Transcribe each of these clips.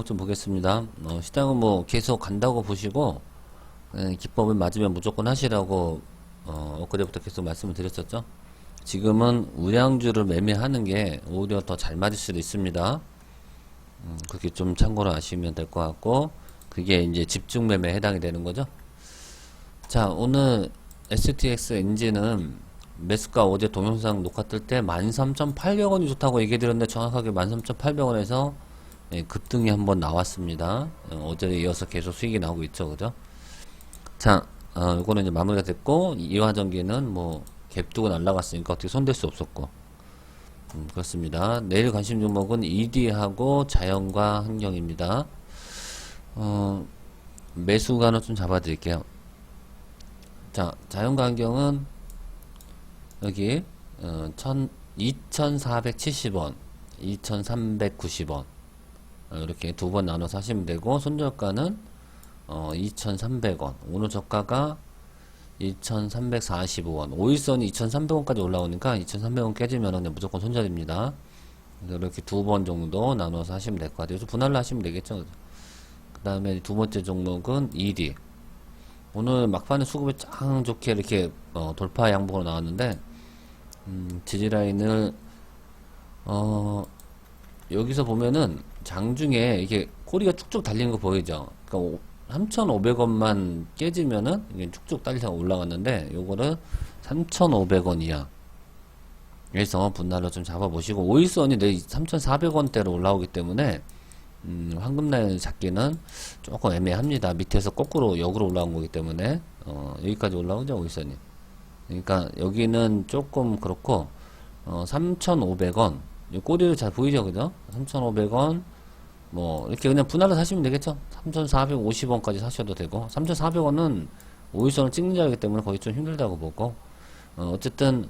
종목 좀 보겠습니다. 어, 시장은 뭐 계속 간다고 보시고 예, 기법을 맞으면 무조건 하시라고 어, 엊그제부터 계속 말씀을 드렸었죠. 지금은 우량주를 매매하는 게 오히려 더 잘 맞을 수도 있습니다. 음, 그렇게 좀 참고로 아시면 될 것 같고 그게 이제 집중 매매에 해당이 되는 거죠. 자 오늘 STX 엔진은 매수가 어제 동영상 녹화 뜰 때 13,800원이 좋다고 얘기 드렸는데 정확하게 13,800원에서 예, 급등이 한번 나왔습니다. 어, 어제에 이어서 계속 수익이 나오고 있죠, 그죠? 자, 어, 요거는 이제 마무리가 됐고, 이화전기는 뭐, 갭 두고 날라갔으니까 어떻게 손댈 수 없었고, 음, 그렇습니다. 내일 관심 종목은 ED하고 자연과 환경입니다. 어, 매수가는 좀 잡아드릴게요. 자, 자연과 환경은 여기, 어, 천, 2,470원, 2,390원, 어, 이렇게 두 번 나눠서 하시면 되고 손절가는 어, 2,300원. 오늘 저가가 2,345원. 5일선이 2,300원까지 올라오니까 2,300원 깨지면 무조건 손절입니다. 이렇게 두 번 정도 나눠서 하시면 될 것 같아요. 그래서 분할로 하시면 되겠죠? 그 다음에 두 번째 종목은 ED 오늘 막판에 수급이 짱 좋게 이렇게 어, 돌파 양봉으로 나왔는데 음, 지지라인을 어, 여기서 보면은 장중에 이게 꼬리가 쭉쭉 달리는 거 보이죠? 그러니까 3,500원만 깨지면은 이게 쭉쭉 달려서 올라갔는데 요거는 3,500원 이하. 그래서 분할로 좀 잡아보시고 5일선이 내일 3,400원대로 올라오기 때문에 음, 황금 라인 잡기는 조금 애매합니다. 밑에서 거꾸로 역으로 올라온 거기 때문에 어, 여기까지 올라오죠 5일선이. 그러니까 여기는 조금 그렇고 어, 3,500원 이 꼬리를 잘 보이죠, 그죠? 3,500원, 뭐, 이렇게 그냥 분할로 사시면 되겠죠? 3,450원까지 사셔도 되고, 3,400원은 5일선을 찍는 자리이기 때문에 거의 좀 힘들다고 보고, 어, 어쨌든,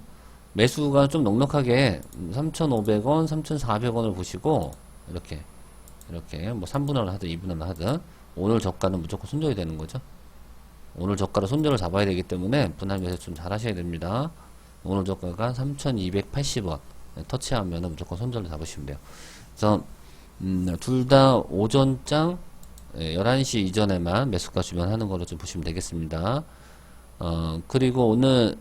매수가 좀 넉넉하게 3,500원, 3,400원을 보시고, 이렇게, 이렇게, 뭐, 3분할을 하든 2분할을 하든, 오늘 저가는 무조건 손절이 되는 거죠? 오늘 저가로 손절을 잡아야 되기 때문에 분할 매수 좀 잘 하셔야 됩니다. 오늘 저가가 3,280원. 터치하면 무조건 손절을 잡으시면 돼요. 그래서 음, 둘 다 오전장 예, 11시 이전에만 매수가 주변 하는 걸로 좀 보시면 되겠습니다. 어, 그리고 오늘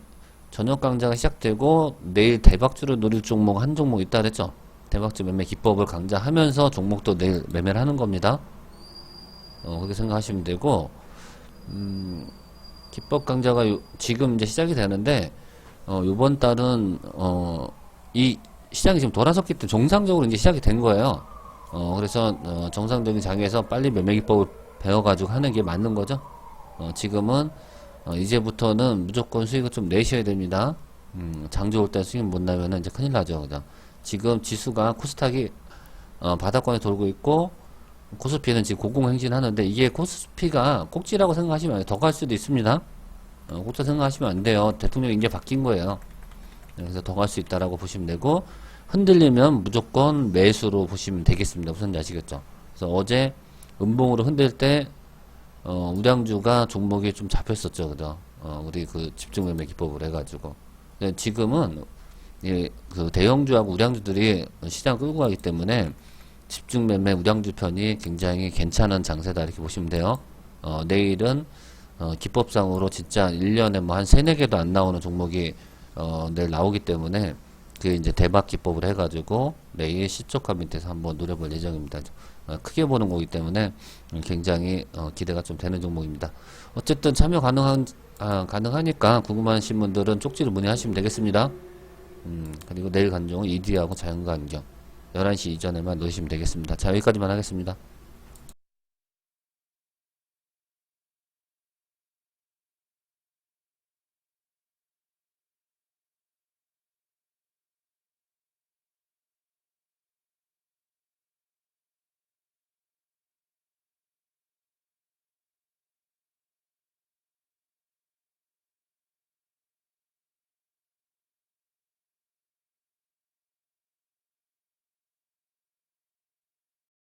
저녁 강좌가 시작되고 내일 대박주를 노릴 종목 한 종목 있다 그랬죠? 대박주 매매 기법을 강좌하면서 종목도 내일 매매를 하는 겁니다. 어, 그렇게 생각하시면 되고 음, 기법 강좌가 요, 지금 이제 시작이 되는데 어, 요번 달은 어, 이 시장이 지금 돌아섰기 때문에 정상적으로 이제 시작이 된 거예요. 어, 그래서, 어, 정상적인 장에서 빨리 매매기법을 배워가지고 하는 게 맞는 거죠. 어, 지금은, 어, 이제부터는 무조건 수익을 좀 내셔야 됩니다. 음, 장 좋을 때 수익 못 나면은 이제 큰일 나죠. 그죠? 지금 지수가 코스닥이, 어, 바닥권에 돌고 있고, 코스피는 지금 고공행진 하는데, 이게 코스피가 꼭지라고 생각하시면 더 갈 수도 있습니다. 어, 꼭지 생각하시면 안 돼요. 대통령이 이제 바뀐 거예요. 그래서 더 갈 수 있다라고 보시면 되고 흔들리면 무조건 매수로 보시면 되겠습니다. 무슨 아시겠죠? 그래서 어제 음봉으로 흔들 때 어, 우량주가 종목이 좀 잡혔었죠, 그죠? 어, 우리 그 집중 매매 기법을 해가지고 근데 지금은 예, 그 대형주하고 우량주들이 시장 끌고 가기 때문에 집중 매매 우량주 편이 굉장히 괜찮은 장세다 이렇게 보시면 돼요. 어, 내일은 어, 기법상으로 진짜 1년에 뭐한 3, 4개도 안 나오는 종목이 어, 내일 나오기 때문에 그 이제 대박 기법을 해가지고 내일 시초가 밑에서 한번 노려볼 예정입니다. 어, 크게 보는 거기 때문에 굉장히 어, 기대가 좀 되는 종목입니다. 어쨌든 참여 가능한 아, 가능하니까 궁금하신 분들은 쪽지를 문의하시면 되겠습니다. 음, 그리고 내일 간종은 ED하고 자연과 안경 11시 이전에만 넣으시면 되겠습니다. 자 여기까지만 하겠습니다.